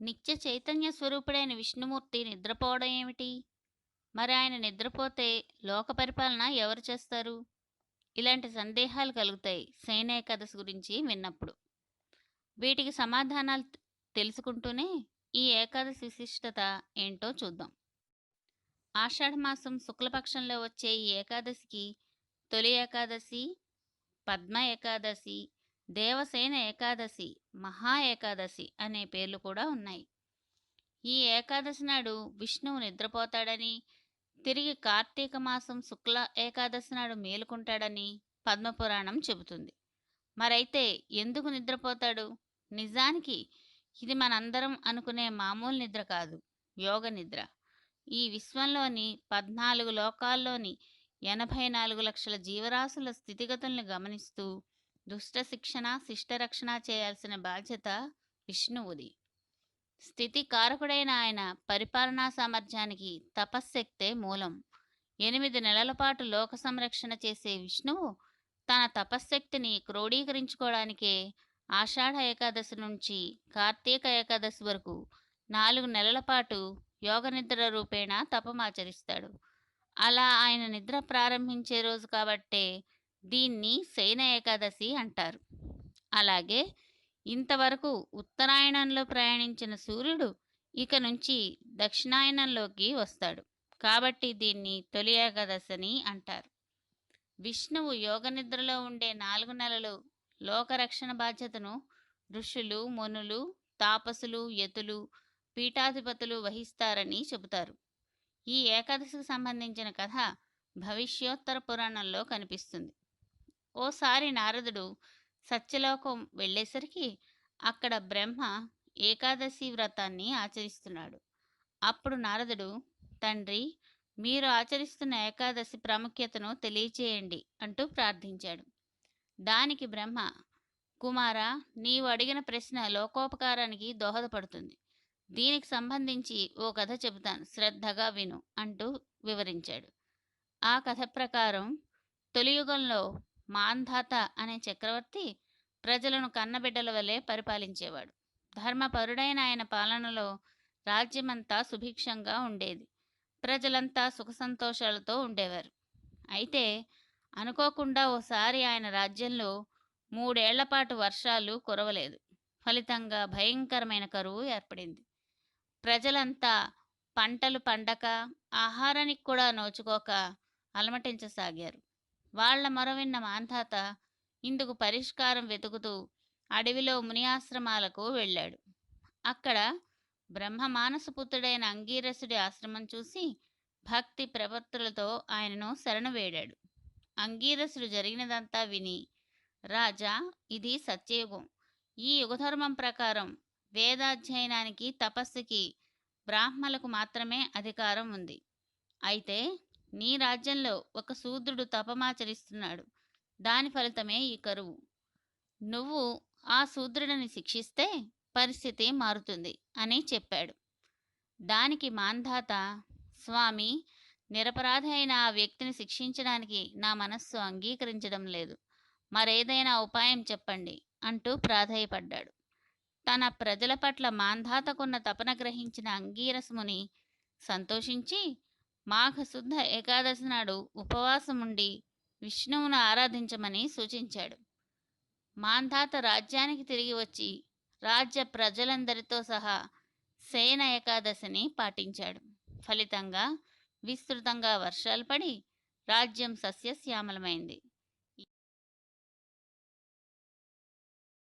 నిత్య చైతన్య స్వరూపుడైన విష్ణుమూర్తి నిద్రపోవడం ఏమిటి? మరి ఆయన నిద్రపోతే లోక పరిపాలన ఎవరు చేస్తారు? ఇలాంటి సందేహాలు కలుగుతాయి శయన ఏకాదశి గురించి విన్నప్పుడు. వీటికి సమాధానాలు తెలుసుకుంటూనే ఈ ఏకాదశి విశిష్టత ఏంటో చూద్దాం. ఆషాఢమాసం శుక్లపక్షంలో వచ్చే ఈ ఏకాదశికి తొలి ఏకాదశి పద్మ ఏకాదశి దేవసేన ఏకాదశి మహా ఏకాదశి అనే పేర్లు కూడా ఉన్నాయి. ఈ ఏకాదశి నాడు విష్ణువు నిద్రపోతాడని తిరిగి కార్తీక మాసం శుక్ల ఏకాదశి నాడు మేలుకుంటాడని పద్మపురాణం చెబుతుంది. మరైతే ఎందుకు నిద్రపోతాడు? నిజానికి ఇది మనందరం అనుకునే మామూలు నిద్ర కాదు యోగ నిద్ర. ఈ విశ్వంలోని పద్నాలుగు లోకాల్లోని ఎనభై నాలుగు లక్షల జీవరాశుల స్థితిగతుల్ని గమనిస్తూ దుష్ట శిక్షణ శిష్టరక్షణ చేయాల్సిన బాధ్యత విష్ణువుది. స్థితి కారకుడైన ఆయన పరిపాలనా సామర్థ్యానికి తపశ్శక్తే మూలం. ఎనిమిది నెలల పాటు లోక సంరక్షణ చేసే విష్ణువు తన తపశ్శక్తిని క్రోడీకరించుకోవడానికే ఆషాఢ ఏకాదశి నుంచి కార్తీక ఏకాదశి వరకు నాలుగు నెలల పాటు యోగ నిద్ర రూపేణ తపమాచరిస్తాడు అలా ఆయన నిద్ర ప్రారంభించే రోజు కాబట్టే దీన్ని శయన ఏకాదశి అంటారు. అలాగే ఇంతవరకు ఉత్తరాయణంలో ప్రయాణించిన సూర్యుడు ఇక నుంచి దక్షిణాయనంలోకి వస్తాడు. కాబట్టి దీన్ని తొలి ఏకాదశి అని అంటారు. విష్ణువు యోగ నిద్రలో ఉండే నాలుగు నెలలు లోకరక్షణ బాధ్యతను ఋషులు మునులు తాపసులు యతులు పీఠాధిపతులు వహిస్తారని చెబుతారు. ఈ ఏకాదశికి సంబంధించిన కథ భవిష్యోత్తర పురాణంలో కనిపిస్తుంది. ఓసారి నారదుడు సత్యలోకం వెళ్ళేసరికి అక్కడ బ్రహ్మ ఏకాదశి వ్రతాన్ని ఆచరిస్తున్నాడు. అప్పుడు నారదుడు తండ్రి మీరు ఆచరిస్తున్న ఏకాదశి ప్రాముఖ్యతను తెలియచేయండి అంటూ ప్రార్థించాడు. దానికి బ్రహ్మ కుమార నీవు అడిగిన ప్రశ్న లోకోపకారానికి దోహదపడుతుంది. దీనికి సంబంధించి ఓ కథ చెబుతాను. శ్రద్ధగా విను అంటూ వివరించాడు. ఆ కథ ప్రకారం తొలియుగంలో మాంధాత అనే చక్రవర్తి ప్రజలను కన్నబిడ్డల వలె పరిపాలించేవాడు. ధర్మపరుడైన ఆయన పాలనలో రాజ్యమంతా సుభిక్షంగా ఉండేది. ప్రజలంతా సుఖ సంతోషాలతో ఉండేవారు. అయితే అనుకోకుండా ఓసారి ఆయన రాజ్యంలో మూడేళ్ళపాటు వర్షాలు కురవలేదు. ఫలితంగా భయంకరమైన కరువు ఏర్పడింది. ప్రజలంతా పంటలు పండక ఆహారానికి కూడా నోచుకోక అలమటించసాగారు. వాళ్ళ మొరవిన్న మాంధాత ఇందుకు పరిష్కారం వెతుకుతూ అడవిలో ముని ఆశ్రమాలకు వెళ్ళాడు. అక్కడ బ్రహ్మ మానసపుత్రుడైన అంగీరసుడి ఆశ్రమం చూసి భక్తి ప్రపత్తులతో ఆయనను శరణు వేడాడు. అంగీరసుడు జరిగినదంతా విని రాజా ఇది సత్యయుగం. ఈ యుగధర్మం ప్రకారం వేదాధ్యయనానికి తపస్సుకి బ్రాహ్మలకు మాత్రమే అధికారం ఉంది. అయితే నీ రాజ్యంలో ఒక శూద్రుడు తపమాచరిస్తున్నాడు. దాని ఫలితమే ఈ కరువు. నువ్వు ఆ శూద్రుడిని శిక్షిస్తే పరిస్థితి మారుతుంది అని చెప్పాడు. దానికి మాంధాత స్వామి నిరపరాధి అయిన ఆ వ్యక్తిని శిక్షించడానికి నా మనస్సు అంగీకరించడం లేదు. మరేదైనా ఉపాయం చెప్పండి అంటూ ప్రాధాయపడ్డాడు. తన ప్రజల పట్ల మాంధాతకున్న తపన గ్రహించిన అంగీరసముని సంతోషించి మాఘశుద్ధ ఏకాదశి నాడు ఉపవాసముండి విష్ణువును ఆరాధించమని సూచించాడు. మాంధాత రాజ్యానికి తిరిగి వచ్చి రాజ్య ప్రజలందరితో సహా శయన ఏకాదశిని పాటించాడు. ఫలితంగా విస్తృతంగా వర్షాలు పడి రాజ్యం సస్యశ్యామలమైంది.